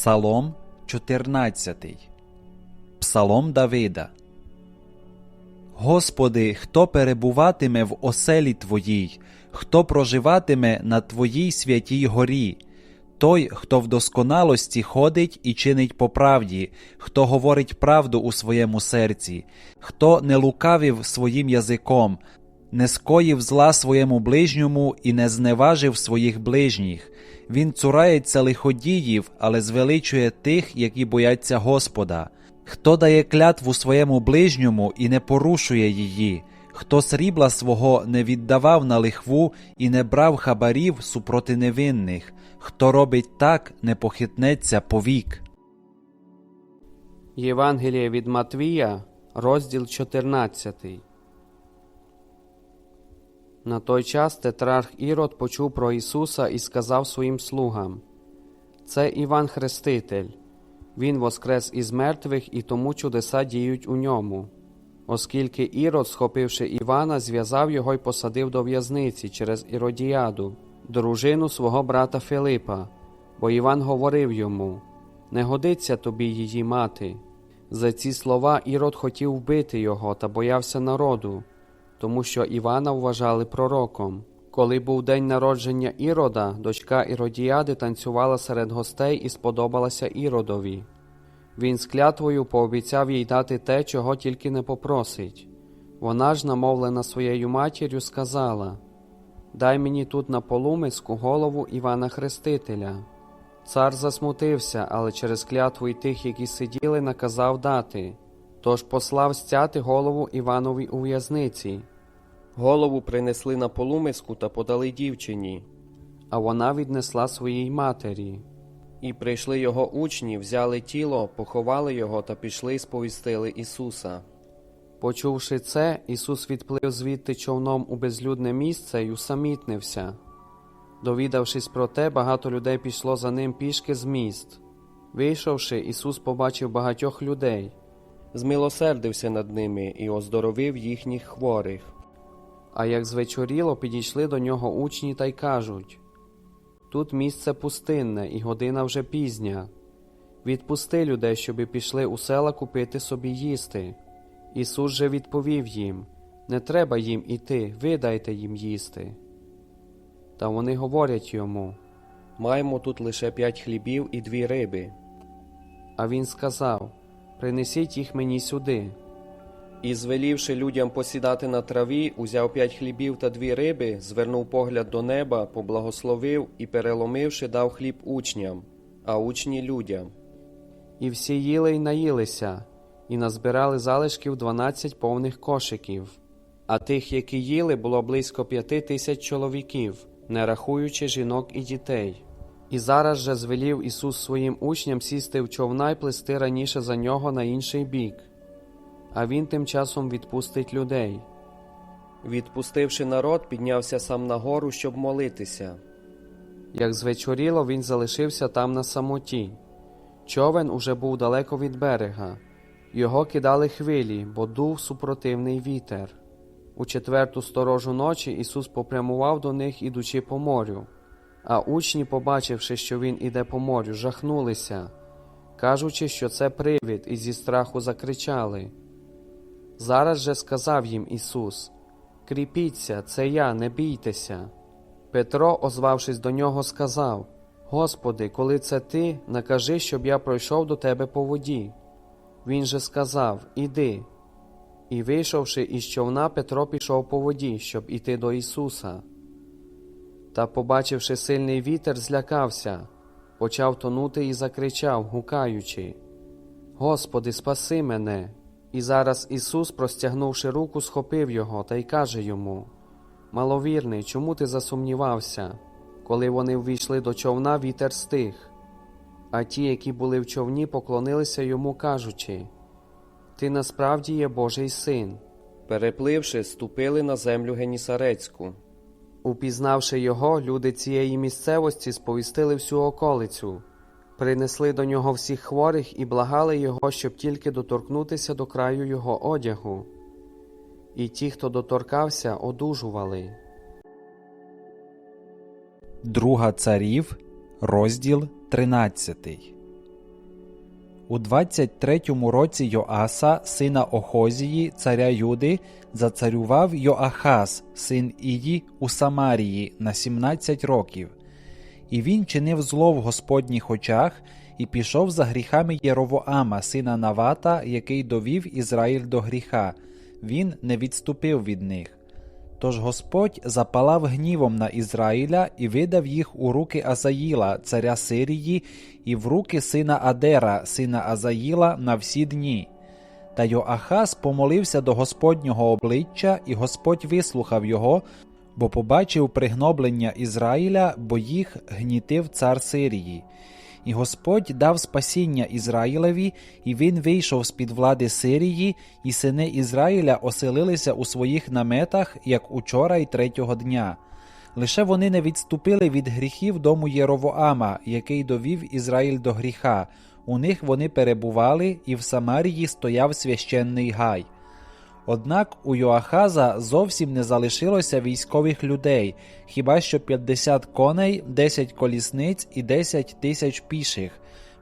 Псалом 14. Псалом Давида. Господи, хто перебуватиме в оселі Твоїй, хто проживатиме на Твоїй святій горі, той, хто в досконалості ходить і чинить по правді, хто говорить правду у своєму серці, хто не лукавив своїм язиком, не скоїв зла своєму ближньому і не зневажив своїх ближніх. Він цурається лиходіїв, але звеличує тих, які бояться Господа. Хто дає клятву своєму ближньому і не порушує її, хто срібла свого не віддавав на лихву і не брав хабарів супроти невинних, хто робить так, не похитнеться повік. Євангеліє від Матвія, розділ 14. На той час тетрарх Ірод почув про Ісуса і сказав своїм слугам: Це Іван Хреститель. Він воскрес із мертвих, і тому чудеса діють у ньому. Оскільки Ірод, схопивши Івана, зв'язав його й посадив до в'язниці через Іродіаду, дружину свого брата Филипа, бо Іван говорив йому: Не годиться тобі її мати. За ці слова Ірод хотів вбити його та боявся народу, тому що Івана вважали пророком. Коли був день народження Ірода, дочка Іродіади танцювала серед гостей і сподобалася Іродові. Він з клятвою пообіцяв їй дати те, чого тільки не попросить. Вона ж, намовлена своєю матір'ю, сказала Дай мені тут на полумиску голову Івана Хрестителя. Цар засмутився, але через клятву й тих, які сиділи, наказав дати. Тож послав стяти голову Іванові у в'язниці. Голову принесли на полумиску та подали дівчині. а вона віднесла своїй матері. І прийшли його учні, взяли тіло, поховали його та пішли й сповістили Ісуса. Почувши це, Ісус відплив звідти човном у безлюдне місце й усамітнився. Довідавшись про те, багато людей пішло за ним пішки з міст. Вийшовши, Ісус побачив багатьох людей, Змилосердився над ними і оздоровив їхніх хворих. а як звечоріло, підійшли до нього учні та й кажуть Тут місце пустинне, і година вже пізня. Відпусти людей, щоби пішли у села купити собі їсти. Ісус же відповів їм Не треба їм іти, ви дайте їм їсти. Та вони говорять йому, Маємо тут лише п'ять хлібів і дві риби. а він сказав Принесіть їх мені сюди. І, звелівши людям посідати на траві, узяв п'ять хлібів та дві риби, звернув погляд до неба, поблагословив і, переломивши, дав хліб учням, а учні людям. І всі їли й наїлися, і назбирали залишків дванадцять повних кошиків. А тих, які їли, було близько п'яти тисяч чоловіків, не рахуючи жінок і дітей. І зараз же звелів Ісус своїм учням сісти в човна й плисти раніше за нього на інший бік. А він тим часом відпустить людей. Відпустивши народ, піднявся сам на гору, щоб молитися. Як звечоріло, він залишився там на самоті. Човен уже був далеко від берега. Його кидали хвилі, бо дув супротивний вітер. У четверту сторожу ночі Ісус попрямував до них, ідучи по морю. А учні, побачивши, що він іде по морю, жахнулися, кажучи, що це привид, і зі страху закричали. Зараз же сказав їм Ісус: Кріпіться, це я, не бійтеся. Петро, озвавшись до нього, сказав: Господи, коли це ти, накажи, щоб я пройшов до тебе по воді. Він же сказав: Іди. І, вийшовши із човна, Петро пішов по воді, щоб іти до Ісуса. Та, побачивши сильний вітер, злякався, почав тонути і закричав, гукаючи: Господи, спаси мене! І зараз Ісус, простягнувши руку, схопив його та й каже йому: Маловірний, чому ти засумнівався? Коли вони ввійшли до човна, вітер стих. А ті, які були в човні, поклонилися йому, кажучи: Ти насправді є Божий син. Перепливши, ступили на землю Генісарецьку. Упізнавши його, люди цієї місцевості сповістили всю околицю, принесли до нього всіх хворих і благали його, щоб тільки доторкнутися до краю його одягу. І ті, хто доторкався, одужували. Друга царів, розділ 13. У 23-му році Йоаса, сина Охозії, царя Юди, зацарював Йоахаз, син Ії, у Самарії на 17 років. І він чинив зло в Господніх очах і пішов за гріхами Єровоама, сина Навата, який довів Ізраїль до гріха. Він не відступив від них. Тож Господь запалав гнівом на Ізраїля і видав їх у руки Азаїла, царя Сирії, і в руки сина Адера, сина Азаїла, на всі дні. Та Йоахаз помолився до Господнього обличчя, і Господь вислухав його, бо побачив пригноблення Ізраїля, бо їх гнітив цар Сирії. І Господь дав спасіння Ізраїлеві, і він вийшов з під влади Сирії, і сини Ізраїля оселилися у своїх наметах, як учора й третього дня. Лише вони не відступили від гріхів дому Єровоама, який довів Ізраїль до гріха. У них вони перебували, і в Самарії стояв священний гай. Однак у Йоахаза зовсім не залишилося військових людей, хіба що 50 коней, 10 колісниць і 10 тисяч піших,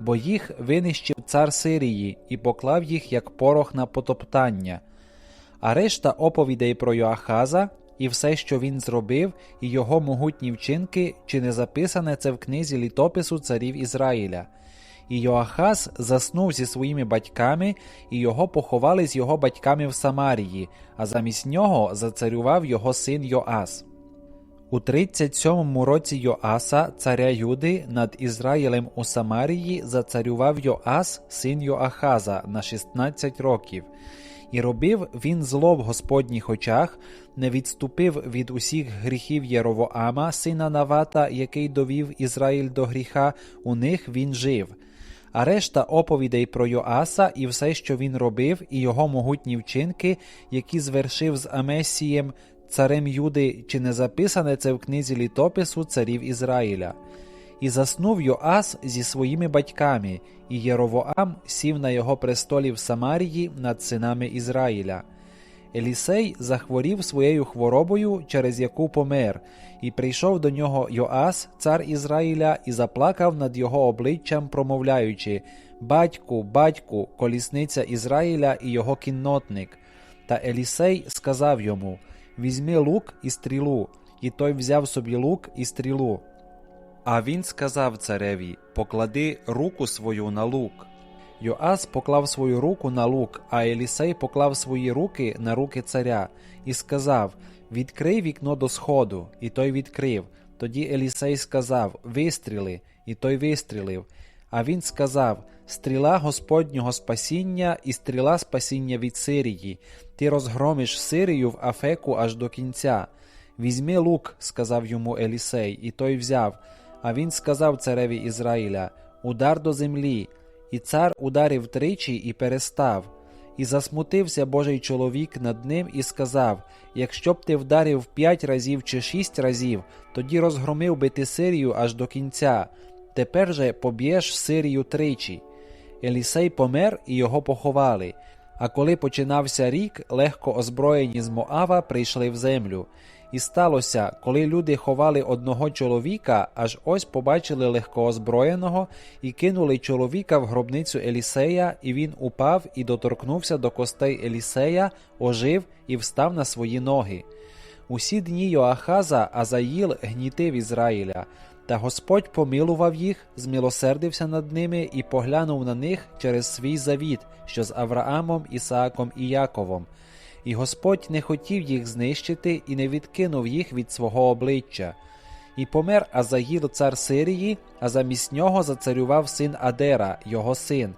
бо їх винищив цар Сирії і поклав їх як порох на потоптання. А решта оповідей про Йоахаза і все, що він зробив, і його могутні вчинки, чи не записане це в книзі літопису царів Ізраїля. І Йоахаз заснув зі своїми батьками, і його поховали з його батьками в Самарії, а замість нього зацарював його син Йоас. У 37-му році Йоаса, царя Юди, над Ізраїлем у Самарії зацарював Йоас, син Йоахаза, на 16 років. І робив він зло в Господніх очах, не відступив від усіх гріхів Єровоама, сина Навата, який довів Ізраїль до гріха, у них він жив. А решта оповідей про Йоаса і все, що він робив, і його могутні вчинки, які звершив з Амесієм, царем Юди, чи не записане це в книзі літопису царів Ізраїля. І заснув Йоас зі своїми батьками, і Єровоам сів на його престолі в Самарії над синами Ізраїля. Елісей захворів своєю хворобою, через яку помер, і прийшов до нього Йоас, цар Ізраїля, і заплакав над його обличчям, промовляючи Батьку, батьку, колісниця Ізраїля і його кіннотник. Та Елісей сказав йому Візьми лук і стрілу, і той взяв собі лук і стрілу. А він сказав цареві Поклади руку свою на лук. Йоас поклав свою руку на лук, а Елісей поклав свої руки на руки царя і сказав Відкрий вікно до сходу, і той відкрив. Тоді Елісей сказав Вистріли, і той вистрілив. А він сказав Стріла Господнього спасіння і стріла спасіння від Сирії. Ти розгромиш Сирію в Афеку аж до кінця. Візьми лук, сказав йому Елісей, і той взяв. А він сказав цареві Ізраїля Удар до землі. І цар ударив тричі і перестав. І засмутився Божий чоловік над ним і сказав: Якщо б ти вдарив п'ять разів чи шість разів, тоді розгромив би ти Сирію аж до кінця. Тепер же поб'єш Сирію тричі. Елісей помер і його поховали. А коли починався рік, легко озброєні з Моава прийшли в землю. І сталося, коли люди ховали одного чоловіка, аж ось побачили легкоозброєного і кинули чоловіка в гробницю Елісея, і він упав і доторкнувся до костей Елісея, ожив і встав на свої ноги. Усі дні Йоахаза Азаїл гнітив Ізраїля, та Господь помилував їх, змилосердився над ними і поглянув на них через свій завіт, що з Авраамом, Ісааком і Яковом. І Господь не хотів їх знищити і не відкинув їх від свого обличчя. І помер Азаїл цар Сирії, а замість нього зацарював син Адера, його син.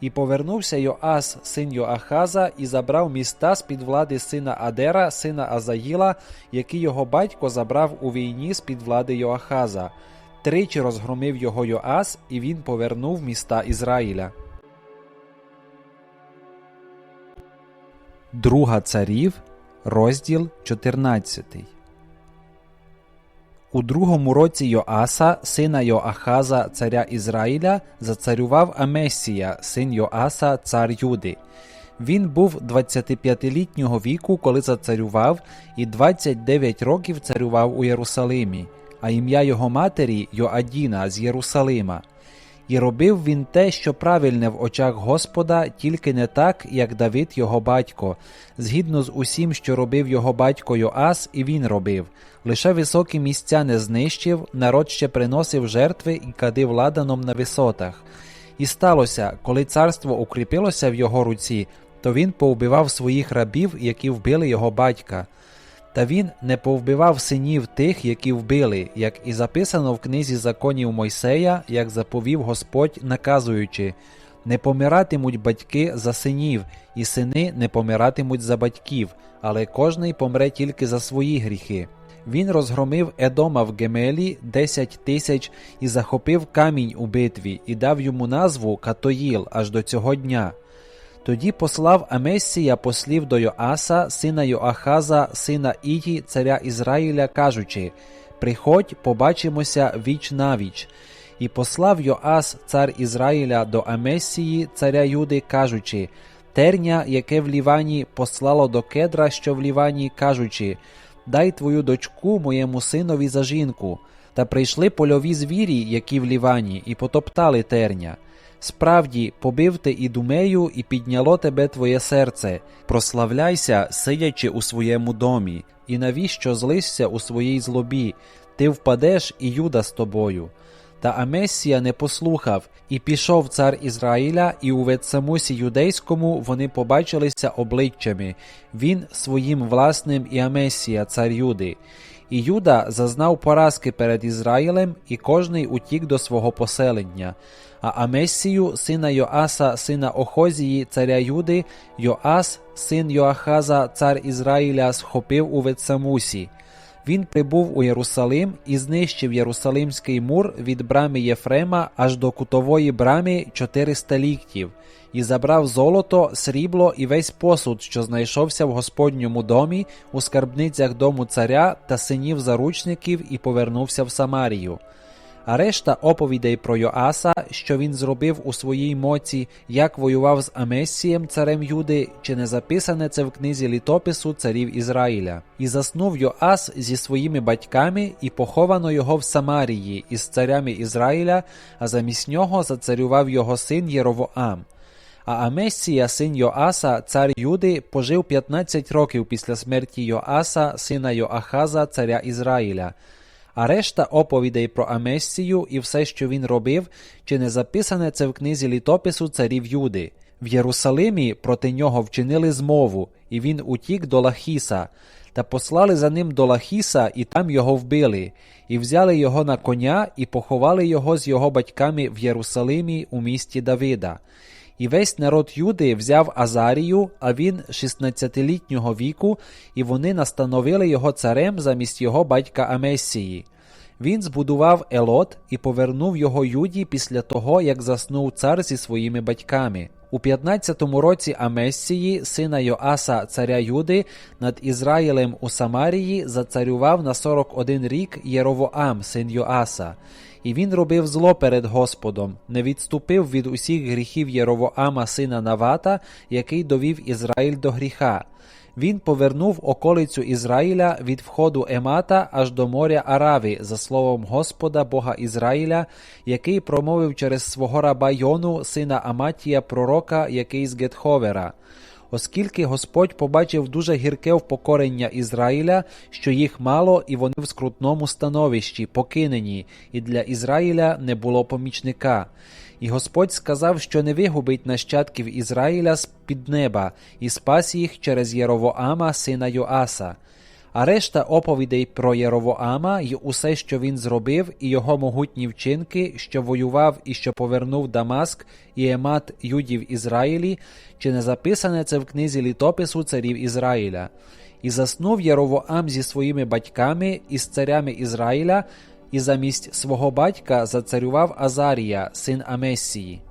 І повернувся Йоас, син Йоахаза, і забрав міста з під влади сина Адера, сина Азаїла, які його батько забрав у війні з під влади Йоахаза. Тричі розгромив його Йоас, і він повернув міста Ізраїля. Друга царів, розділ 14. У другому році Йоаса, сина Йоахаза, царя Ізраїля, зацарював Амесія, син Йоаса, цар Юди. Він був 25-літнього віку, коли зацарював, і 29 років царював у Єрусалимі, а ім'я його матері Йоадіна з Єрусалима. І робив він те, що правильне в очах Господа, тільки не так, як Давид його батько, згідно з усім, що робив його батько Йоас, і він робив. Лише високі місця не знищив, народ ще приносив жертви і кадив ладаном на висотах. І сталося, коли царство укріпилося в його руці, то він повбивав своїх рабів, які вбили його батька. Та він не повбивав синів тих, які вбили, як і записано в книзі законів Мойсея, як заповів Господь, наказуючи не помиратимуть батьки за синів, і сини не помиратимуть за батьків, але кожний помре тільки за свої гріхи. Він розгромив Едома в Гемелі 10 тисяч і захопив камінь у битві, і дав йому назву Катоїл аж до цього дня. Тоді послав Амесія послів до Йоаса, сина Йоахаза, сина Ії, царя Ізраїля, кажучи: Приходь, побачимося віч навіч. І послав Йоас, цар Ізраїля, до Амесії, царя Юди, кажучи: Терня, яке в Лівані, послало до кедра, що в Лівані, кажучи: Дай твою дочку моєму синові за жінку. Та прийшли польові звірі, які в Лівані, і потоптали терня. Справді, побив ти і думею, і підняло тебе твоє серце. Прославляйся, сидячи у своєму домі, і навіщо злишся у своїй злобі? Ти впадеш, і Юда з тобою. Та Амесія не послухав, і пішов цар Ізраїля, і у Ветсамусі юдейському вони побачилися обличчями, він своїм власним і Амесія, цар Юди. І Юда зазнав поразки перед Ізраїлем, і кожний утік до свого поселення. А Амесію, сина Йоаса, сина Охозії, царя Юди, Йоас, син Йоахаза, цар Ізраїля, схопив у Ветсамусі. Він прибув у Єрусалим і знищив Єрусалимський мур від брами Єфрема аж до кутової брами 400 ліктів, і забрав золото, срібло і весь посуд, що знайшовся в Господньому домі, у скарбницях дому царя та синів заручників, і повернувся в Самарію. А решта оповідей про Йоаса, що він зробив у своїй моці, як воював з Амесієм, царем Юди, чи не записане це в книзі літопису царів Ізраїля. І заснув Йоас зі своїми батьками, і поховано його в Самарії із царями Ізраїля, а замість нього зацарював його син Єровоам. А Амесія, син Йоаса, цар Юди, пожив 15 років після смерті Йоаса, сина Йоахаза, царя Ізраїля. А решта оповідей про Амесію і все, що він робив, чи не записане це в книзі літопису царів Юди. В Єрусалимі проти нього вчинили змову, і він утік до Лахіса, та послали за ним до Лахіса, і там його вбили, і взяли його на коня, і поховали його з його батьками в Єрусалимі у місті Давида. І весь народ Юди взяв Азарію, а він 16-літнього віку, і вони настановили його царем замість його батька Амесії. Він збудував Елот і повернув його Юді після того, як заснув цар зі своїми батьками. У 15-му році Амесії, сина Йоаса, царя Юди, над Ізраїлем у Самарії зацарював на 41 рік Єровоам, син Йоаса. І він робив зло перед Господом, не відступив від усіх гріхів Єровоама, сина Навата, який довів Ізраїль до гріха. Він повернув околицю Ізраїля від входу Емата аж до моря Арави, за словом Господа Бога Ізраїля, який промовив через свого раба Йону, сина Аматія, пророка, який з Гетховера. Оскільки Господь побачив дуже гірке впокорення Ізраїля, що їх мало, і вони в скрутному становищі, покинені, і для Ізраїля не було помічника. І Господь сказав, що не вигубить нащадків Ізраїля з під неба, і спас їх через Єровоама, сина Йоаса. А решта оповідей про Єровоама й усе, що він зробив, і його могутні вчинки, що воював і що повернув Дамаск і Емат Юдів Ізраїлі, чи не записане це в книзі літопису царів Ізраїля. І заснув Єровоам зі своїми батьками і з царями Ізраїля, і замість свого батька зацарював Азарія, син Амесії.